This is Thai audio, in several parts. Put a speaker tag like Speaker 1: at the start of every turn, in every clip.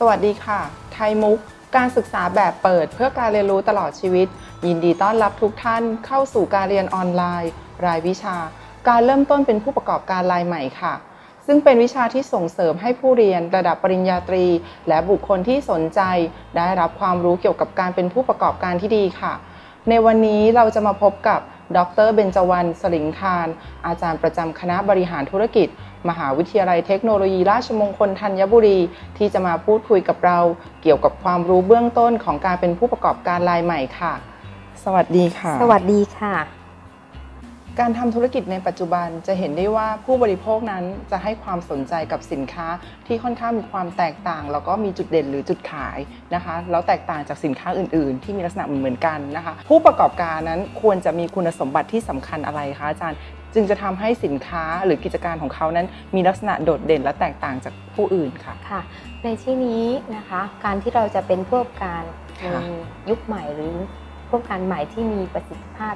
Speaker 1: สวัสดีค่ะ ไทยมุก การศึกษาแบบเปิดเพื่อการเรียนรู้ตลอดชีวิต ยินดีต้อนรับทุกท่านเข้าสู่การเรียนออนไลน์ รายวิชา การเริ่มต้นเป็นผู้ประกอบการรายใหม่ค่ะ ซึ่งเป็นวิชาที่ส่งเสริมให้ผู้เรียนระดับปริญญาตรี และบุคคลที่สนใจ ได้รับความรู้เกี่ยวกับการเป็นผู้ประกอบการที่ดีค่ะ ในวันนี้เราจะมาพบกับ ดรเบญจวรรณสลิงคาร อาจารย์ประจำคณะบริหารธุรกิจ มหาวิทยาลัยเทคโนโลยีราชมงคลธัญบุรี ที่จะมาพูดคุยกับเราเกี่ยวกับความรู้เบื้องต้นของการเป็นผู้ประกอบการรายใหม่ค่ะ สวัสดีค่ะ
Speaker 2: สวัสดีค่ะ
Speaker 1: การทำธุรกิจในปัจจุบันจะเห็นได้ว่าผู้บริโภคนั้นจะให้ความสนใจกับสินค้าที่ค่อนข้างมีความแตกต่าง แล้วก็มีจุดเด่นหรือจุดขายนะคะแล้วแตกต่างจากสินค้าอื่น ๆ ที่มีลักษณะเหมือนกันนะคะ ผู้ประกอบการนั้นควรจะมีคุณสมบัติที่สำคัญอะไรคะอาจารย์ จึงจะทำให้สินค้าหรือกิจการของเขานั้น มีลักษณะโดดเด่นและแตกต่างจากผู้อื่นค่ะ
Speaker 2: ค่ะ ในที่นี้นะคะการที่เราจะเป็นผู้ประกอบการใน
Speaker 1: ค่ะ
Speaker 2: ยุคใหม่หรือผู้ประกอบการใหม่ที่มีประสิทธิภาพ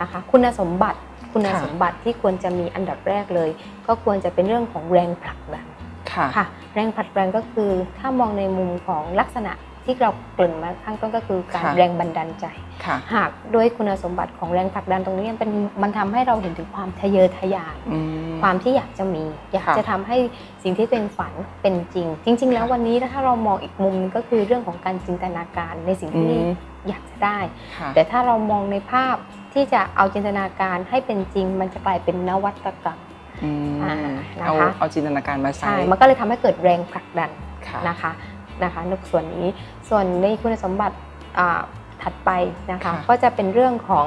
Speaker 2: นะคะ คุณสมบัติคุณ
Speaker 1: ค่ะ
Speaker 2: สมบัติที่ควรจะมีอันดับแรกเลย ก็ควรจะเป็นเรื่องของแรงผลักดัน
Speaker 1: ค่ะ
Speaker 2: ค่ะแรงผลักดันก็คือถ้ามองในมุมของลักษณะ ที่เราเกริ่นมาข้างต้นก็คือการ
Speaker 1: ค่ะ
Speaker 2: แรงบันดาลใจ
Speaker 1: ค่ะ
Speaker 2: หากด้วยคุณสมบัติของแรงผลักดันตรงนี้มันเป็นมันทำให้เราเห็นถึงความทะเยอทะยาน
Speaker 1: อืม
Speaker 2: ความที่อยากจะมี อยาก
Speaker 1: ค่ะ
Speaker 2: จะทำให้สิ่งที่เป็นฝันเป็นจริง จริง ๆ แล้ว
Speaker 1: ค่ะ
Speaker 2: วันนี้ถ้าเรามองอีกมุมนึงก็คือเรื่องของการจินตนาการในสิ่ง
Speaker 1: อื
Speaker 2: ที่
Speaker 1: ม
Speaker 2: อยากจะได้
Speaker 1: ค่ะ
Speaker 2: แต่ถ้าเรามองในภาพที่จะเอาจินตนาการให้เป็นจริง มันจะกลายเป็นนวัตกรรม
Speaker 1: อืม
Speaker 2: อ่านะคะ
Speaker 1: เอาเอาจินตนาการมาใช้
Speaker 2: ใช่มันก็เลยทำให้เกิดแรงผลักดัน
Speaker 1: ค่ะ
Speaker 2: นะคะ นะคะในส่วนนี้ ส่วนในคุณสมบัติอ่าถัดไปนะคะ
Speaker 1: ค่ะ
Speaker 2: ก็จะเป็นเรื่องของ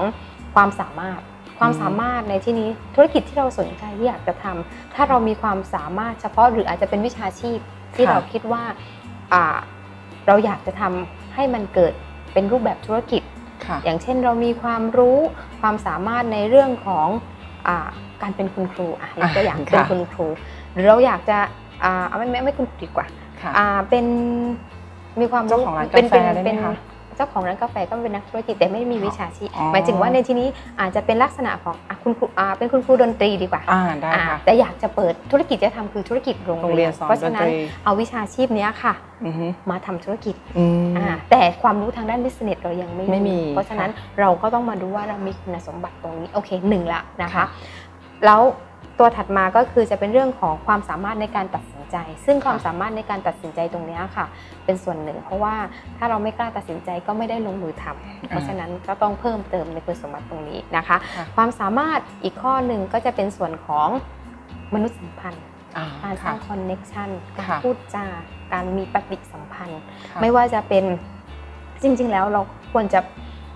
Speaker 2: ความสามารถ ความ
Speaker 1: อืม
Speaker 2: สามารถในที่นี้ธุรกิจที่เราสนใจที่อยากจะทำถ้าเรามีความสามารถเฉพาะหรืออาจจะเป็นวิชาชีพที่เราคิดว่าอ่าเราอยากจะทำให้มันเกิดเป็นรูปแบบธุรกิจ
Speaker 1: ค่ะ
Speaker 2: อย่างเช่นเรามีความรู้ความสามารถในเรื่องของอาการเป็นคุณครูอะยกตัวอย่าง
Speaker 1: อะ
Speaker 2: เป็น
Speaker 1: ค่ะ
Speaker 2: คุณครู หรือเราอยากจะอ่าเอาไม่ไม่ไม่คุณครูดีกว่า
Speaker 1: ค่ะ
Speaker 2: อ่าเป็นมีความ
Speaker 1: เจ้าของร้าน
Speaker 2: เป็น
Speaker 1: กาแฟ
Speaker 2: เป็น
Speaker 1: ได้ไหม
Speaker 2: เป็น
Speaker 1: คะ
Speaker 2: เจ้าของร้านกาแฟก็เป็นนักธุรกิจแต่ไม่ได้มีวิชาชีพ
Speaker 1: อ๋อ
Speaker 2: หมายถึงว่าในที่นี้อาจจะเป็นลักษณะของอะคุณครูอ่าเป็นคุณครูดนตรีดีกว่า
Speaker 1: อ่าได้
Speaker 2: อ่า
Speaker 1: ค่ะ
Speaker 2: แต่อยากจะเปิดธุรกิจจะทำคือธุรกิจโรง
Speaker 1: โรงเรี
Speaker 2: เรี
Speaker 1: ย
Speaker 2: ย
Speaker 1: น
Speaker 2: น
Speaker 1: สอน
Speaker 2: เพราะฉะนั้น
Speaker 1: ดนตรี
Speaker 2: เอาวิชาชีพเนี้ยค่ะ
Speaker 1: อือฮึ
Speaker 2: มาทำธุรกิจ
Speaker 1: อืม
Speaker 2: อ่าแต่ความรู้ทางด้านบิสเนสเรายังไม่
Speaker 1: ไม่มี
Speaker 2: เพราะฉะนั้นเราก็ต้องมาดูว่าเรามีคุณสมบัติตรงนี้โอเคหนึ่งละนะคะ
Speaker 1: ค่ะ
Speaker 2: แล้วตัวถัดมาก็คือจะเป็นเรื่องของความสามารถในการตัดสิน ใจ ซึ่งความ
Speaker 1: ค่ะ
Speaker 2: สามารถในการตัดสินใจตรงเนี้ยค่ะ เป็นส่วนหนึ่ง เพราะว่าถ้าเราไม่กล้าตัดสินใจก็ไม่ได้ลงมือทำเพราะฉะนั้นก็ต้องเพิ่มเติมในคุณสมบัติตรงนี้นะคะ
Speaker 1: ค่ะ
Speaker 2: ความสามารถอีกข้อหนึ่งก็จะเป็นส่วนของมนุษยสัมพันธ์
Speaker 1: อ่า
Speaker 2: การส
Speaker 1: ค่ะ
Speaker 2: ร้างคอนเน็ชันการ
Speaker 1: ค่ะ
Speaker 2: พูดจาการมีปฏิสัมพันธ์
Speaker 1: ค่ะ
Speaker 2: ไม่ว่าจะเป็นจริง ๆ แล้วเราควรจะ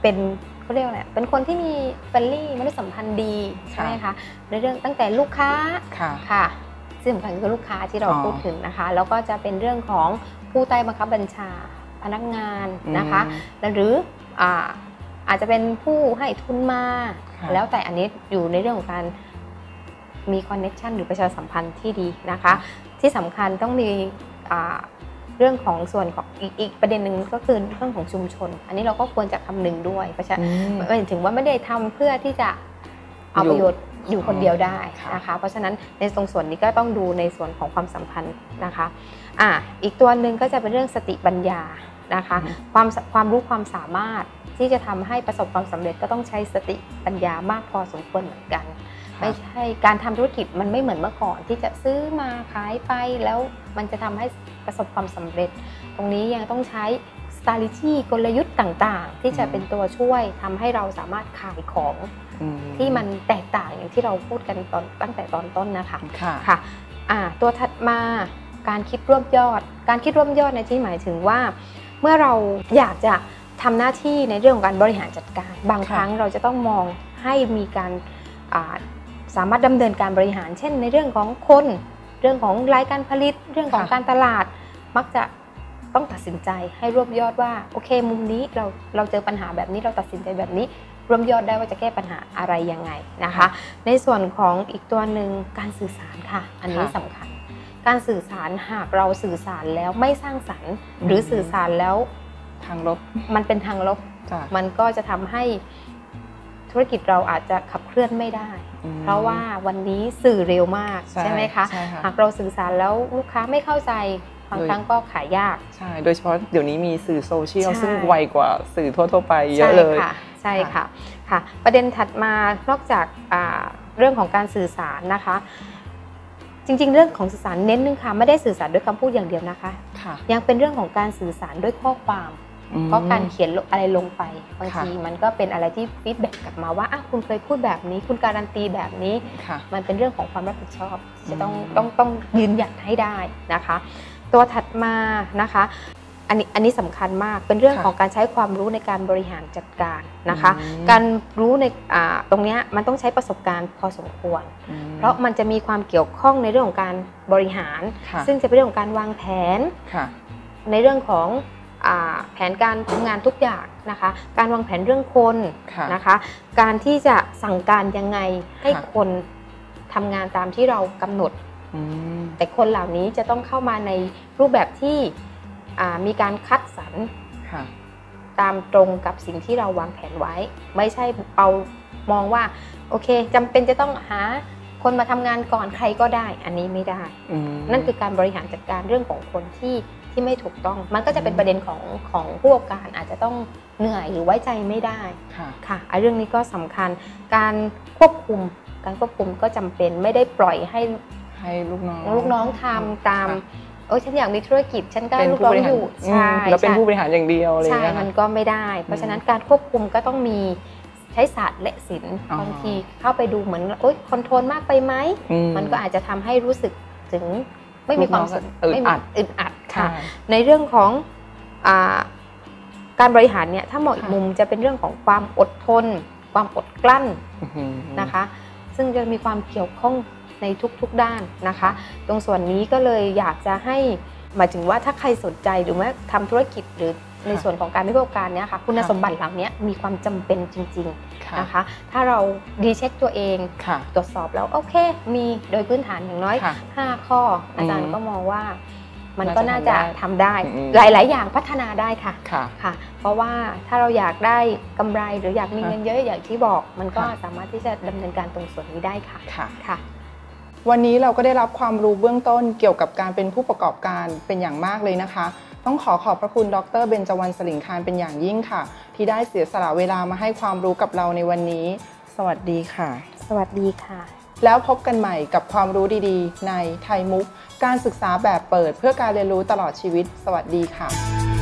Speaker 2: เป็นเขาเรียกว่าอะไรเป็นคนที่มีเฟรนลี่มนุษยสัมพันธ์ดีใช่ไหมคะในเรื่องตั้งแต่ลูกค้า
Speaker 1: ค่ะ
Speaker 2: ค่ะ ที่สำคัญคือลูกค้าที่เรา
Speaker 1: อ๋อ
Speaker 2: พูดถึงนะคะ แล้วก็จะเป็นเรื่องของผู้ใต้บังคับบัญชาพนักงานนะคะ
Speaker 1: อืม
Speaker 2: และหรืออ่าอาจจะเป็นผู้ให้ทุนมา
Speaker 1: ค่ะ
Speaker 2: แล้วแต่อันนี้อยู่ในเรื่องของการมีคอนเน็ชันหรือประชาสัมพันธ์ที่ดีนะคะ ที่สำคัญต้องมีอ่าเรื่องของส่วนของอีกอีกประเด็นหนึ่งก็คือเรื่องของชุมชน อันนี้เราก็ควรจะคำนึงด้วยเพราะฉะนั้น
Speaker 1: อืม
Speaker 2: หมายถึงว่าไม่ได้ทำเพื่อที่จะเอา
Speaker 1: อยู่
Speaker 2: ประโยชน์ อยู่คนเดียวได้
Speaker 1: ค่ะ
Speaker 2: นะคะ เพราะฉะนั้นในตรงส่วนนี้ก็ต้องดูในส่วนของความสัมพันธ์นะคะอะอีกตัวหนึ่งก็จะเป็นเรื่องสติปัญญานะคะความสความรู้ความสามารถที่จะทำให้ประสบความสำเร็จก็ต้องใช้สติปัญญามากพอสมควรเหมือนกัน ไม่ใช่การทำธุรกิจมันไม่เหมือนเมื่อก่อน ที่จะซื้อมาขายไปแล้วมันจะทำให้ประสบความสำเร็จ ตรงนี้ยังต้องใช้ strategy กลยุทธ์ต่างๆ ที่จะ
Speaker 1: อืม
Speaker 2: เป็นตัวช่วยทำให้เราสามารถขายของ
Speaker 1: อืม
Speaker 2: ที่มันแตกต่างอย่างที่เราพูดกันตอนตั้งแต่ตอนต้นนะคะ
Speaker 1: ค่ะ
Speaker 2: ค่ะอ่าตัวถัดมาการคิดร่วมยอด การคิดร่วมยอดในที่หมายถึงว่า เมื่อเราอยากจะทำหน้าที่ในเรื่องของการบริหารจัดการ บาง
Speaker 1: ค่ะ
Speaker 2: ครั้งเราจะต้องมองให้มีการอ่าสามารถดำเนินการบริหาร เช่น ในเรื่องของคน เรื่องของรายการผลิต เรื่องของ
Speaker 1: ค่ะ
Speaker 2: การตลาด มักจะต้องตัดสินใจให้รวบยอดว่าโอเค มุมนี้เราเราเจอปัญหาแบบนี้เราตัดสินใจแบบนี้ รวมยอดได้ว่าจะแก้ปัญหาอะไรยังไงนะคะ ในส่วนของอีกตัวหนึ่งการสื่อสารค่ะ อันนี้
Speaker 1: ค่ะ
Speaker 2: สำคัญ การสื่อสารหากเราสื่อสารแล้วไม่สร้างสรรค์ หรือ
Speaker 1: ม
Speaker 2: สื่อสารแล้ว
Speaker 1: ทางลบ
Speaker 2: มันเป็นทางลบ
Speaker 1: จ้ะ
Speaker 2: มันก็จะทำให้ธุรกิจเราอาจจะขับเคลื่อนไม่ได้
Speaker 1: อืม
Speaker 2: เพราะว่าวันนี้สื่อเร็วมาก
Speaker 1: ใช่
Speaker 2: ใช่ไหมคะ
Speaker 1: ใช่ค่ะ
Speaker 2: หากเราสื่อสารแล้วลูกค้าไม่เข้าใจบาง
Speaker 1: โดย
Speaker 2: ครั้งก็ขายยาก
Speaker 1: ใช่ โดยเฉพาะเดี๋ยวนี้มีสื่อโซเชียล
Speaker 2: ใช่
Speaker 1: ซึ่งไวกว่าสื่อทั่ว ๆ ไปเยอะเลย
Speaker 2: ใช่ค่ะใช่ค่ะค่ะ ประเด็นถัดมานอกจากอ่าเรื่องของการสื่อสารนะคะ จริงๆ เรื่องของสื่อสารเน้นนึงค่ะไม่ได้สื่อสารด้วยคำพูดอย่างเดียวนะคะ
Speaker 1: ค่ะ
Speaker 2: ยังเป็นเรื่องของการสื่อสารด้วยข้อความ
Speaker 1: อืม
Speaker 2: เพราะการเขียนอะไรลงไปบาง
Speaker 1: ค่ะ
Speaker 2: ทีมันก็เป็นอะไรที่ฟีดแบ็กกลับมาว่าอะคุณเคยพูดแบบนี้ คุณการันตีแบบนี้
Speaker 1: ค่ะ
Speaker 2: มันเป็นเรื่องของความรับผิดชอบที่จะต้อง
Speaker 1: อืม
Speaker 2: ต้องต้องยืนหยัดให้ได้นะคะ ตัวถัดมานะคะ อันนี้อันนี้สำคัญมากเป็นเรื่องของการใช้ความรู้ในการบริหารจัดการนะคะ
Speaker 1: อืม
Speaker 2: การรู้ในอ่าตรงเนี้ยมันต้องใช้ประสบการณ์พอสมควร
Speaker 1: อืม
Speaker 2: เพราะมันจะมีความเกี่ยวข้องในเรื่องของการบริหาร
Speaker 1: ค่ะ
Speaker 2: ซึ่งจะเป็นเรื่องของการวางแผน
Speaker 1: ค่ะ
Speaker 2: ในเรื่องของอาแผนการทำงานทุกอย่างนะคะ การวางแผนเรื่องคน
Speaker 1: ค่ะ
Speaker 2: นะคะ การที่จะสั่งการยังไงให้
Speaker 1: ค่ะ
Speaker 2: คนทำงานตามที่เรากำหนด
Speaker 1: อืม
Speaker 2: แต่คนเหล่านี้จะต้องเข้ามาในรูปแบบที่อ่า มีการคัดสรร
Speaker 1: ค่ะ
Speaker 2: ตามตรงกับสิ่งที่เราวางแผนไว้ ไม่ใช่เอามองว่า โอเคจำเป็นจะต้องหาคนมาทำงานก่อนใครก็ได้ อันนี้ไม่ได้
Speaker 1: อืม
Speaker 2: นั่นคือการบริหารจัดการเรื่องของคนที่ที่ไม่ถูกต้อง มันก็จะเป็นประเด็นของของผู้ประกอบการอาจจะต้องเหนื่อยหรือไว้ใจไม่ได้
Speaker 1: ค่ะ
Speaker 2: ค่ะไอ้เรื่องนี้ก็สำคัญการควบคุม การควบคุมก็จำเป็นไม่ได้ปล่อยให้
Speaker 1: ให้ลูกน้อง
Speaker 2: ลูกน้องทำตาม
Speaker 1: ค่ะ
Speaker 2: เออฉันอยากมีธุรกิจฉันก็
Speaker 1: เป็น
Speaker 2: ลูก
Speaker 1: ผู้
Speaker 2: น้อบง
Speaker 1: ริหาร
Speaker 2: อยู่
Speaker 1: อืม
Speaker 2: ใช่
Speaker 1: แล้วเป็น
Speaker 2: ใช่
Speaker 1: ผู้บริหารอย่างเดียวอะไรอย่าง
Speaker 2: ใช่
Speaker 1: เงี้ย
Speaker 2: มัน
Speaker 1: ค่ะ
Speaker 2: ก็ไม่ได้ เพราะฉะนั้นการควบคุมก็ต้องมีใช้ศาสตร์และศิลป์
Speaker 1: อ๋อ
Speaker 2: บางทีเข้าไปดูเหมือนโอ๊ยคอนโทรลมากไปไหม
Speaker 1: อื
Speaker 2: มันก็อาจจะททำให้รู้สึกถึงไม่มีความสุข
Speaker 1: อึด
Speaker 2: ไม่มี
Speaker 1: อัด
Speaker 2: อึดอัด
Speaker 1: ค่ะ
Speaker 2: ค่ะ ในเรื่องของอาการบริหารเนี่ยถ้ามองอีก
Speaker 1: ค่ะ
Speaker 2: มุมจะเป็นเรื่องของความอดทน ความอดกลั้น
Speaker 1: อื้อหือ
Speaker 2: นะคะ ซึ่งจะมีความเกี่ยวข้อง ในทุกๆด้านนะคะ ตรงส่วนนี้ก็เลยอยากจะให้หมายถึงว่าถ้าใครสนใจหรือว่าทำธุรกิจหรือในส่วนของการวิพากการเนี่ยค่ะคุณสมบัติเหล่านี้มีความจำเป็นจริง
Speaker 1: ค่ะ
Speaker 2: ๆนะคะ ถ้าเราดีเช็คตัวเอง
Speaker 1: ค่ะ
Speaker 2: ตรวจสอบแล้วโอเค มีโดยพื้นฐานอย่างน้อย
Speaker 1: ค่ะ
Speaker 2: 5ข้ออาจาร
Speaker 1: อื
Speaker 2: ย์
Speaker 1: ม
Speaker 2: ก็มองว่า มันก็
Speaker 1: น่า
Speaker 2: น่า
Speaker 1: จะ
Speaker 2: จะ
Speaker 1: ทำ
Speaker 2: ทำ
Speaker 1: ได้
Speaker 2: ได้
Speaker 1: อืม
Speaker 2: หลาย ๆ อย่างพัฒนาได้ค่ะ
Speaker 1: ค่ะ
Speaker 2: ค่ะ เพราะว่าถ้าเราอยากได้กำไรหรืออยากมี
Speaker 1: ค่ะ
Speaker 2: เงินเยอะอย่างที่บอก มันก็
Speaker 1: ค่ะ
Speaker 2: สามารถที่จะดำเนินการตรงส่วนนี้ได้ค่ะ
Speaker 1: ค่ะ
Speaker 2: ค่ะ
Speaker 1: วันนี้เราก็ได้รับความรู้เบื้องต้นเกี่ยวกับการเป็นผู้ประกอบการเป็นอย่างมากเลยนะคะ ต้องขอขอบพระคุณดรเบญจวรรณสลิงคารเป็นอย่างยิ่งค่ะ ที่ได้เสียสละเวลามาให้ความรู้กับเราในวันนี้ สวัสดีค่ะ
Speaker 2: สวัสดีค่ะ
Speaker 1: แล้วพบกันใหม่กับความรู้ดีๆ ในไทยมุก การศึกษาแบบเปิดเพื่อการเรียนรู้ตลอดชีวิต สวัสดีค่ะ